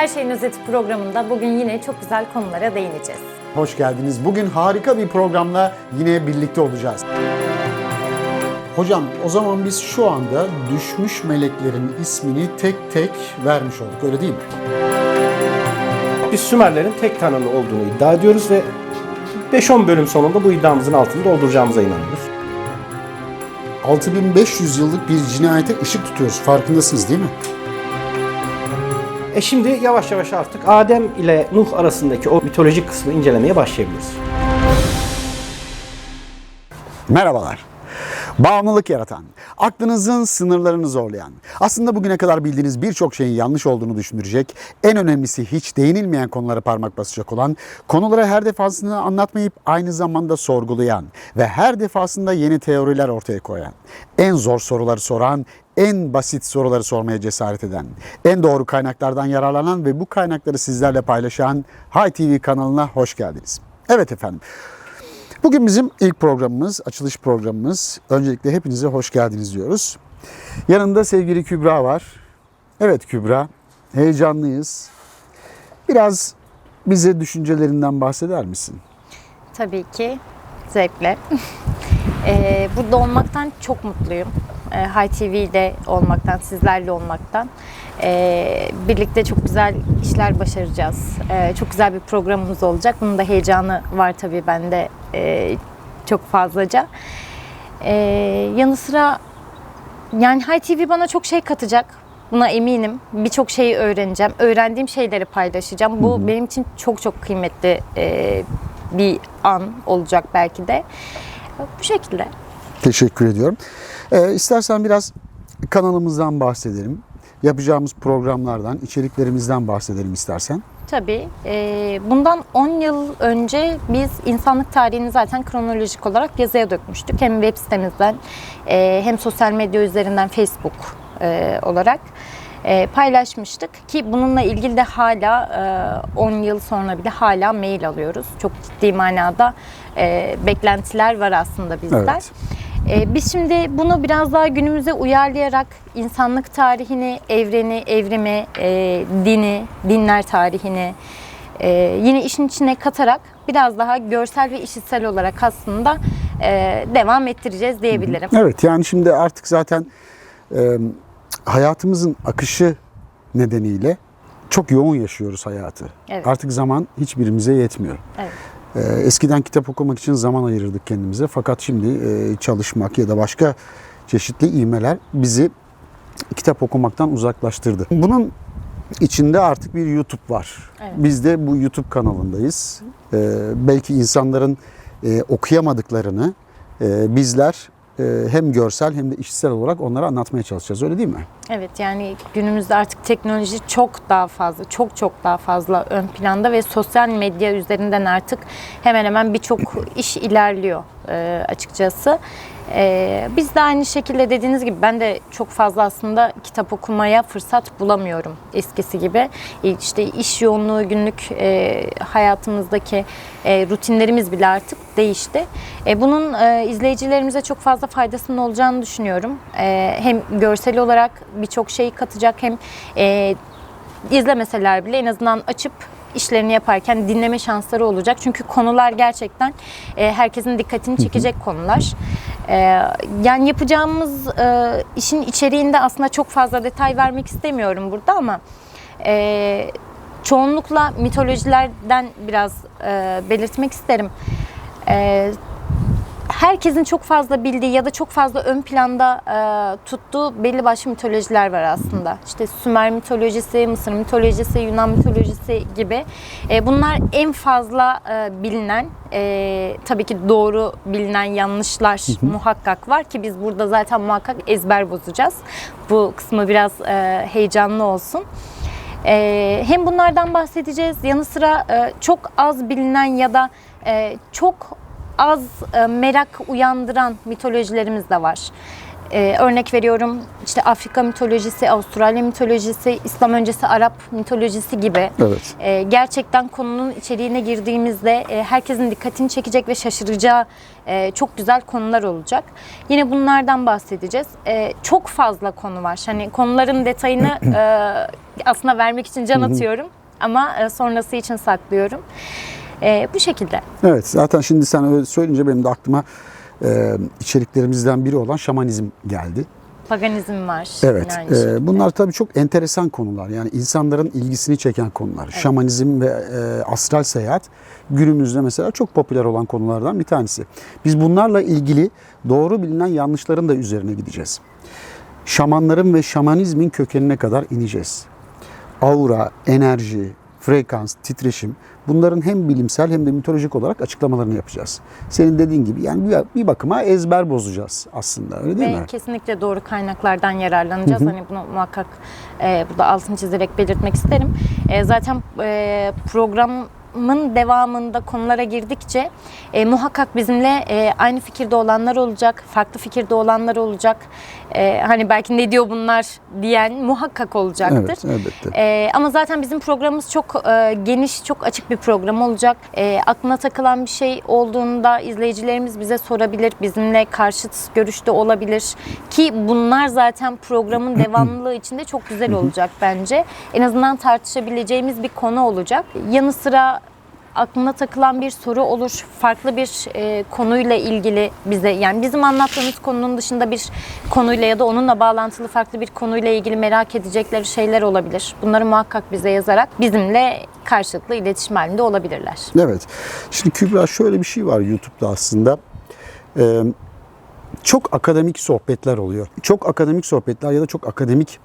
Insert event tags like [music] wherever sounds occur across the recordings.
Her Şeyin Özeti programında bugün yine çok güzel konulara değineceğiz. Hoş geldiniz. Bugün harika bir programla yine birlikte olacağız. Hocam o zaman biz şu anda düşmüş meleklerin ismini tek tek vermiş olduk öyle değil mi? Biz Sümerlerin tek tanrılı olduğunu iddia ediyoruz ve 5-10 bölüm sonunda bu iddiamızın altını dolduracağımıza inanıyoruz. 6500 yıllık bir cinayete ışık tutuyoruz. Farkındasınız değil mi? E şimdi yavaş yavaş artık Adem ile Nuh arasındaki o mitolojik kısmı incelemeye başlayabiliriz. Merhabalar. Bağımlılık yaratan, aklınızın sınırlarını zorlayan, aslında bugüne kadar bildiğiniz birçok şeyin yanlış olduğunu düşündürecek, en önemlisi hiç değinilmeyen konulara parmak basacak olan, konuları her defasında anlatmayıp aynı zamanda sorgulayan ve her defasında yeni teoriler ortaya koyan, en zor soruları soran, en basit soruları sormaya cesaret eden, en doğru kaynaklardan yararlanan ve bu kaynakları sizlerle paylaşan Hay TV kanalına hoş geldiniz. Evet efendim. Bugün bizim ilk programımız, açılış programımız. Öncelikle hepinize hoş geldiniz diyoruz. Yanında sevgili Kübra var. Evet Kübra, heyecanlıyız. Biraz bize düşüncelerinden bahseder misin? Tabii ki zevkle. [laughs] Ee, burada olmaktan çok mutluyum. Ee, High TV'de olmaktan, sizlerle olmaktan. Ee, birlikte çok güzel işler başaracağız. Ee, çok güzel bir programımız olacak. Bunun da heyecanı var tabii bende e, çok fazlaca. Ee, yanı sıra yani High TV bana çok şey katacak. Buna eminim. Birçok şeyi öğreneceğim. Öğrendiğim şeyleri paylaşacağım. Bu benim için çok çok kıymetli e, bir an olacak belki de. Bu şekilde. Teşekkür ediyorum. Ee, istersen biraz kanalımızdan bahsedelim. Yapacağımız programlardan, içeriklerimizden bahsedelim istersen. Tabii. e, bundan 10 yıl önce biz insanlık tarihini zaten kronolojik olarak yazıya dökmüştük. Hem web sitemizden e, hem sosyal medya üzerinden Facebook e, olarak e, paylaşmıştık. Ki bununla ilgili de hala e, 10 yıl sonra bile hala mail alıyoruz. Çok ciddi manada e, beklentiler var aslında bizden. Evet. Ee, biz şimdi bunu biraz daha günümüze uyarlayarak insanlık tarihini, evreni, evrimi, e, dini, dinler tarihini e, yine işin içine katarak biraz daha görsel ve işitsel olarak aslında e, devam ettireceğiz diyebilirim. Evet yani şimdi artık zaten e, hayatımızın akışı nedeniyle çok yoğun yaşıyoruz hayatı. Evet. Artık zaman hiçbirimize yetmiyor. Evet. Ee, Eskiden kitap okumak için zaman ayırırdık kendimize. Fakat şimdi e, çalışmak ya da başka çeşitli iğmeler bizi kitap okumaktan uzaklaştırdı. Bunun içinde artık bir YouTube var. Evet. Biz de bu YouTube kanalındayız. Ee, belki insanların e, okuyamadıklarını e, bizler hem görsel hem de işitsel olarak onlara anlatmaya çalışacağız. Öyle değil mi? Evet yani günümüzde artık teknoloji çok daha fazla, çok çok daha fazla ön planda ve sosyal medya üzerinden artık hemen hemen birçok iş ilerliyor e, açıkçası. E, biz de aynı şekilde dediğiniz gibi ben de çok fazla aslında kitap okumaya fırsat bulamıyorum eskisi gibi. İşte iş yoğunluğu, günlük e, hayatımızdaki e, rutinlerimiz bile artık değişti. E, bunun e, izleyicilerimize çok fazla faydasının olacağını düşünüyorum. E, hem görsel olarak birçok şeyi katacak hem e, izlemeseler bile en azından açıp işlerini yaparken dinleme şansları olacak. Çünkü konular gerçekten e, herkesin dikkatini çekecek konular. E, yani yapacağımız e, işin içeriğinde aslında çok fazla detay vermek istemiyorum burada ama e, çoğunlukla mitolojilerden biraz e, belirtmek isterim. Herkesin çok fazla bildiği ya da çok fazla ön planda e, tuttuğu belli başlı mitolojiler var aslında. İşte Sümer mitolojisi, Mısır mitolojisi, Yunan mitolojisi gibi. E, bunlar en fazla e, bilinen, e, tabii ki doğru bilinen yanlışlar muhakkak var ki biz burada zaten muhakkak ezber bozacağız. Bu kısmı biraz e, heyecanlı olsun. Ee, hem bunlardan bahsedeceğiz. Yanı sıra e, çok az bilinen ya da e, çok az e, merak uyandıran mitolojilerimiz de var. Ee, örnek veriyorum işte Afrika mitolojisi, Avustralya mitolojisi, İslam öncesi Arap mitolojisi gibi. Evet. Ee, gerçekten konunun içeriğine girdiğimizde e, herkesin dikkatini çekecek ve şaşıracağı e, çok güzel konular olacak. Yine bunlardan bahsedeceğiz. E, çok fazla konu var. Hani konuların detayını e, aslında vermek için can atıyorum ama e, sonrası için saklıyorum. E, bu şekilde. Evet zaten şimdi sen öyle söyleyince benim de aklıma e, içeriklerimizden biri olan şamanizm geldi. Paganizm var. Evet. e, bunlar tabii çok enteresan konular. Yani insanların ilgisini çeken konular. Şamanizm ve e, astral seyahat günümüzde mesela çok popüler olan konulardan bir tanesi. Biz bunlarla ilgili doğru bilinen yanlışların da üzerine gideceğiz. Şamanların ve şamanizmin kökenine kadar ineceğiz. Aura, enerji, frekans, titreşim bunların hem bilimsel hem de mitolojik olarak açıklamalarını yapacağız. Senin dediğin gibi yani bir, bakıma ezber bozacağız aslında öyle değil Ve mi? kesinlikle doğru kaynaklardan yararlanacağız. Hani bunu muhakkak e, burada altını çizerek belirtmek isterim. E, zaten e, programın devamında konulara girdikçe e, muhakkak bizimle e, aynı fikirde olanlar olacak, farklı fikirde olanlar olacak. E, hani belki ne diyor bunlar diyen muhakkak olacaktır. Evet, elbette. Ee, ama zaten bizim programımız çok e, geniş, çok açık bir program olacak. E, aklına takılan bir şey olduğunda izleyicilerimiz bize sorabilir, bizimle karşıt görüşte olabilir. Ki bunlar zaten programın devamlılığı içinde çok güzel olacak bence. En azından tartışabileceğimiz bir konu olacak. Yanı sıra aklına takılan bir soru olur. Farklı bir e, konuyla ilgili bize yani bizim anlattığımız konunun dışında bir konuyla ya da onunla bağlantılı farklı bir konuyla ilgili merak edecekleri şeyler olabilir. Bunları muhakkak bize yazarak bizimle karşılıklı iletişim halinde olabilirler. Evet. Şimdi Kübra şöyle bir şey var YouTube'da aslında. Ee, çok akademik sohbetler oluyor. Çok akademik sohbetler ya da çok akademik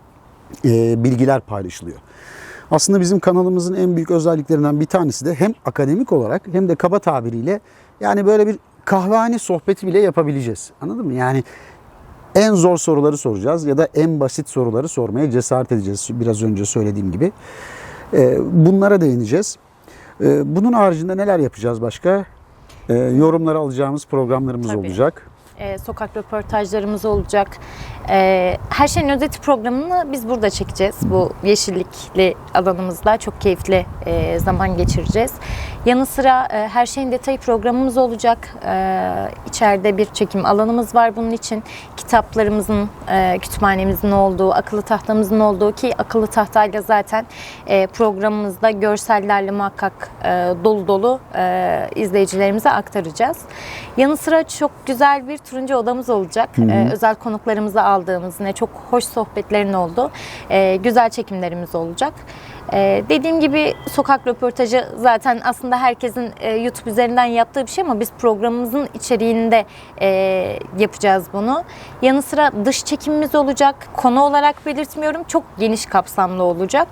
e, bilgiler paylaşılıyor. Aslında bizim kanalımızın en büyük özelliklerinden bir tanesi de hem akademik olarak hem de kaba tabiriyle yani böyle bir kahvehane sohbeti bile yapabileceğiz. Anladın mı? Yani en zor soruları soracağız ya da en basit soruları sormaya cesaret edeceğiz. Biraz önce söylediğim gibi. Ee, bunlara değineceğiz. Ee, bunun haricinde neler yapacağız başka? Ee, yorumları alacağımız programlarımız Tabii. olacak. Ee, sokak röportajlarımız olacak. Ee, her şeyin özeti programını biz burada çekeceğiz. Bu yeşillikli alanımızda çok keyifli e, zaman geçireceğiz. Yanı sıra e, her şeyin detayı programımız olacak. Ee, içeride bir çekim alanımız var bunun için. Kitaplarımızın, e, kütüphanemizin olduğu, akıllı tahtamızın olduğu ki akıllı tahtayla zaten e, programımızda görsellerle muhakkak e, dolu dolu e, izleyicilerimize aktaracağız. Yanı sıra çok güzel bir turuncu odamız olacak. E, özel konuklarımızı aldığımız yine çok hoş sohbetlerin olduğu e, güzel çekimlerimiz olacak. E, dediğim gibi sokak röportajı zaten aslında herkesin e, YouTube üzerinden yaptığı bir şey ama biz programımızın içeriğinde e, yapacağız bunu. Yanı sıra dış çekimimiz olacak. Konu olarak belirtmiyorum. Çok geniş kapsamlı olacak.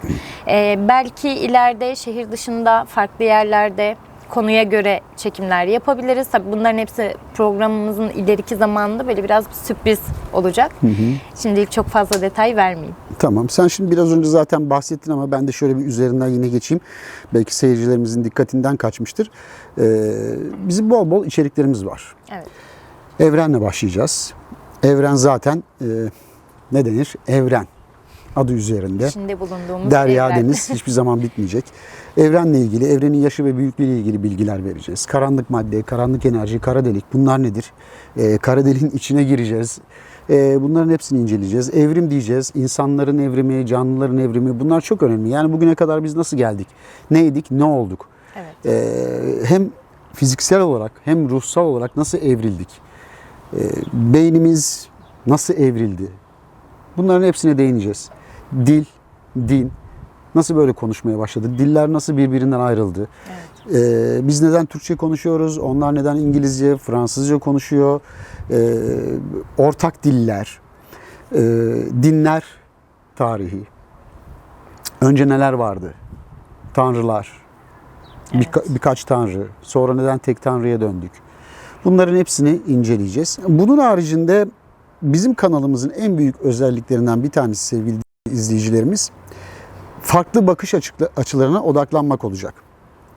E, belki ileride şehir dışında farklı yerlerde konuya göre çekimler yapabiliriz. Tabii bunların hepsi programımızın ileriki zamanında böyle biraz bir sürpriz olacak. Şimdilik çok fazla detay vermeyeyim. Tamam. Sen şimdi biraz önce zaten bahsettin ama ben de şöyle bir üzerinden yine geçeyim. Belki seyircilerimizin dikkatinden kaçmıştır. Ee, bizim bol bol içeriklerimiz var. Evet. Evrenle başlayacağız. Evren zaten e, ne denir? Evren adı üzerinde. İçinde bulunduğumuz Derya evren. deniz hiçbir zaman bitmeyecek. [laughs] Evrenle ilgili, evrenin yaşı ve büyüklüğü ile ilgili bilgiler vereceğiz. Karanlık madde, karanlık enerji, kara delik bunlar nedir? Ee, kara deliğin [laughs] içine gireceğiz. Ee, bunların hepsini inceleyeceğiz. Evrim diyeceğiz. İnsanların evrimi, canlıların evrimi bunlar çok önemli. Yani bugüne kadar biz nasıl geldik? Neydik, ne olduk? Evet. Ee, hem fiziksel olarak hem ruhsal olarak nasıl evrildik? Ee, beynimiz nasıl evrildi? Bunların hepsine değineceğiz. Dil, din, nasıl böyle konuşmaya başladı? Diller nasıl birbirinden ayrıldı? Ee, biz neden Türkçe konuşuyoruz? Onlar neden İngilizce, Fransızca konuşuyor? Ee, ortak diller, ee, dinler tarihi. Önce neler vardı? Tanrılar, birka- birkaç tanrı. Sonra neden tek tanrıya döndük? Bunların hepsini inceleyeceğiz. Bunun haricinde bizim kanalımızın en büyük özelliklerinden bir tanesi sevgili izleyicilerimiz farklı bakış açılarına odaklanmak olacak.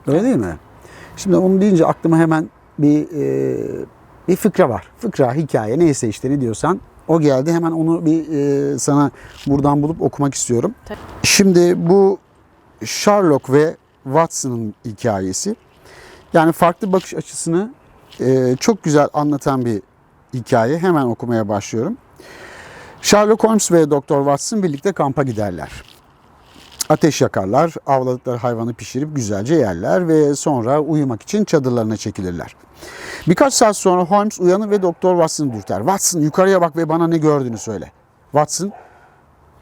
Öyle değil mi? Şimdi onu deyince aklıma hemen bir e, bir fıkra var. Fıkra, hikaye neyse işte ne diyorsan o geldi. Hemen onu bir e, sana buradan bulup okumak istiyorum. Şimdi bu Sherlock ve Watson'ın hikayesi. Yani farklı bakış açısını e, çok güzel anlatan bir hikaye. Hemen okumaya başlıyorum. Sherlock Holmes ve Doktor Watson birlikte kampa giderler. Ateş yakarlar, avladıkları hayvanı pişirip güzelce yerler ve sonra uyumak için çadırlarına çekilirler. Birkaç saat sonra Holmes uyanır ve Doktor Watson'ı dürter. Watson yukarıya bak ve bana ne gördüğünü söyle. Watson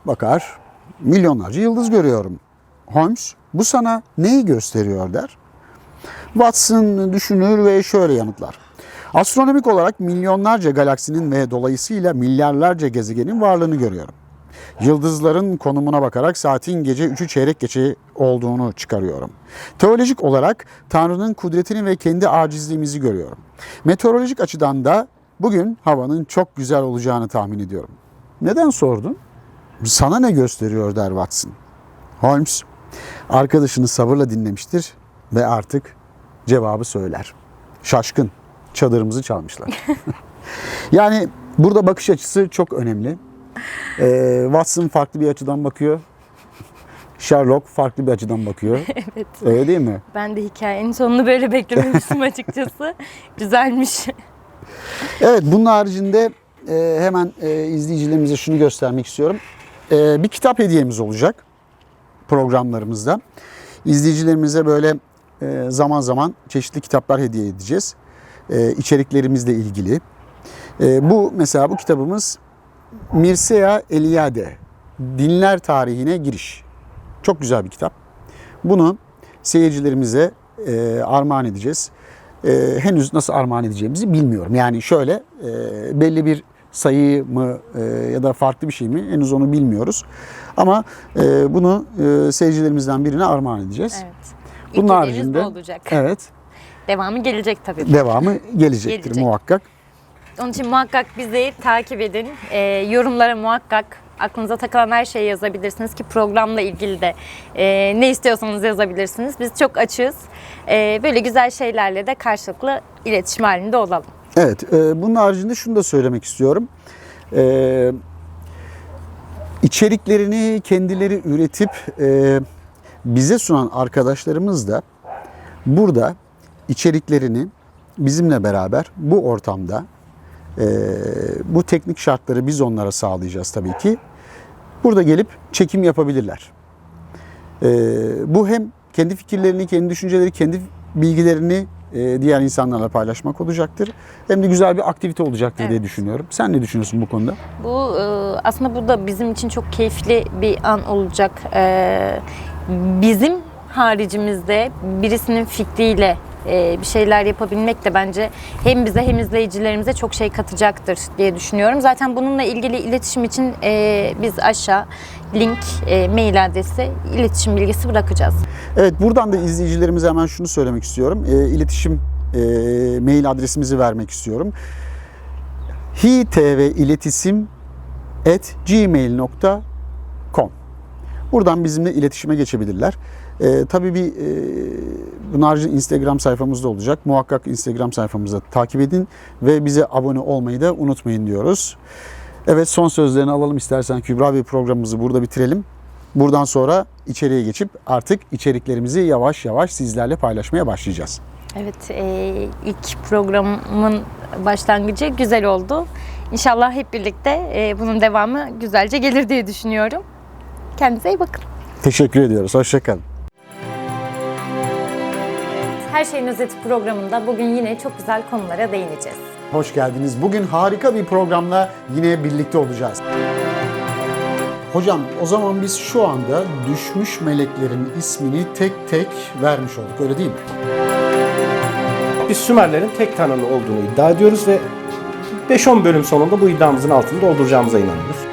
bakar, milyonlarca yıldız görüyorum. Holmes bu sana neyi gösteriyor der. Watson düşünür ve şöyle yanıtlar. Astronomik olarak milyonlarca galaksinin ve dolayısıyla milyarlarca gezegenin varlığını görüyorum. Yıldızların konumuna bakarak saatin gece 3'ü çeyrek geçe olduğunu çıkarıyorum. Teolojik olarak Tanrı'nın kudretini ve kendi acizliğimizi görüyorum. Meteorolojik açıdan da bugün havanın çok güzel olacağını tahmin ediyorum. Neden sordun? Sana ne gösteriyor der Watson. Holmes arkadaşını sabırla dinlemiştir ve artık cevabı söyler. Şaşkın. Çadırımızı çalmışlar. [laughs] yani burada bakış açısı çok önemli. Ee, Watson farklı bir açıdan bakıyor. Sherlock farklı bir açıdan bakıyor. [laughs] Evet. Öyle değil mi? Ben de hikayenin sonunu böyle beklememiştim [laughs] açıkçası. Güzelmiş. Evet bunun haricinde e, hemen e, izleyicilerimize şunu göstermek istiyorum. E, bir kitap hediyemiz olacak programlarımızda. İzleyicilerimize böyle e, zaman zaman çeşitli kitaplar hediye edeceğiz. E, içeriklerimizle ilgili. E, bu mesela bu kitabımız Mircea Eliade Dinler Tarihine Giriş. Çok güzel bir kitap. Bunu seyircilerimize e, armağan edeceğiz. E, henüz nasıl armağan edeceğimizi bilmiyorum. Yani şöyle e, belli bir sayı mı e, ya da farklı bir şey mi henüz onu bilmiyoruz. Ama e, bunu e, seyircilerimizden birine armağan edeceğiz. Evet. Bunun haricinde olacak. evet Devamı gelecek tabii. devamı gelecektir Gelecek. muhakkak. Onun için muhakkak bizi takip edin. Ee, yorumlara muhakkak aklınıza takılan her şeyi yazabilirsiniz ki programla ilgili de e, ne istiyorsanız yazabilirsiniz. Biz çok açığız. Ee, böyle güzel şeylerle de karşılıklı iletişim halinde olalım. Evet, e, bunun haricinde şunu da söylemek istiyorum. E, içeriklerini kendileri üretip e, bize sunan arkadaşlarımız da burada içeriklerini bizimle beraber bu ortamda e, bu teknik şartları biz onlara sağlayacağız tabii ki. Burada gelip çekim yapabilirler. E, bu hem kendi fikirlerini, kendi düşünceleri, kendi bilgilerini e, diğer insanlarla paylaşmak olacaktır. Hem de güzel bir aktivite olacaktır diye Evet. düşünüyorum. Sen ne düşünüyorsun bu konuda? Bu e, aslında bu da bizim için çok keyifli bir an olacak. E, bizim haricimizde birisinin fikriyle e, bir şeyler yapabilmek de bence hem bize hem izleyicilerimize çok şey katacaktır diye düşünüyorum. Zaten bununla ilgili iletişim için e, biz aşağı link, e, mail adresi, iletişim bilgisi bırakacağız. Evet buradan da izleyicilerimize hemen şunu söylemek istiyorum. E, iletişim e, mail adresimizi vermek istiyorum. hitviletişim at gmail.com Buradan bizimle iletişime geçebilirler. E, tabii bir e, bunun haricinde Instagram sayfamızda olacak. Muhakkak Instagram sayfamızda takip edin ve bize abone olmayı da unutmayın diyoruz. Evet son sözlerini alalım istersen Kübra bir programımızı burada bitirelim. Buradan sonra içeriye geçip artık içeriklerimizi yavaş yavaş sizlerle paylaşmaya başlayacağız. Evet, e, ilk programın başlangıcı güzel oldu. İnşallah hep birlikte e, bunun devamı güzelce gelir diye düşünüyorum. Kendinize iyi bakın. Teşekkür ediyoruz. Hoşçakalın. Her şeyin özeti programında bugün yine çok güzel konulara değineceğiz. Hoş geldiniz. Bugün harika bir programla yine birlikte olacağız. Hocam o zaman biz şu anda düşmüş meleklerin ismini tek tek vermiş olduk öyle değil mi? Biz Sümerlerin tek tanrılı olduğunu iddia ediyoruz ve 5-10 bölüm sonunda bu iddiamızın altını dolduracağımıza inanıyoruz.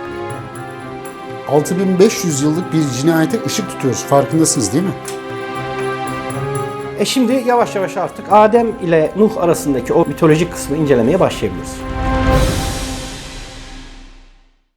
6500 yıllık bir cinayete ışık tutuyoruz. Farkındasınız değil mi? E şimdi yavaş yavaş artık Adem ile Nuh arasındaki o mitolojik kısmı incelemeye başlayabiliriz.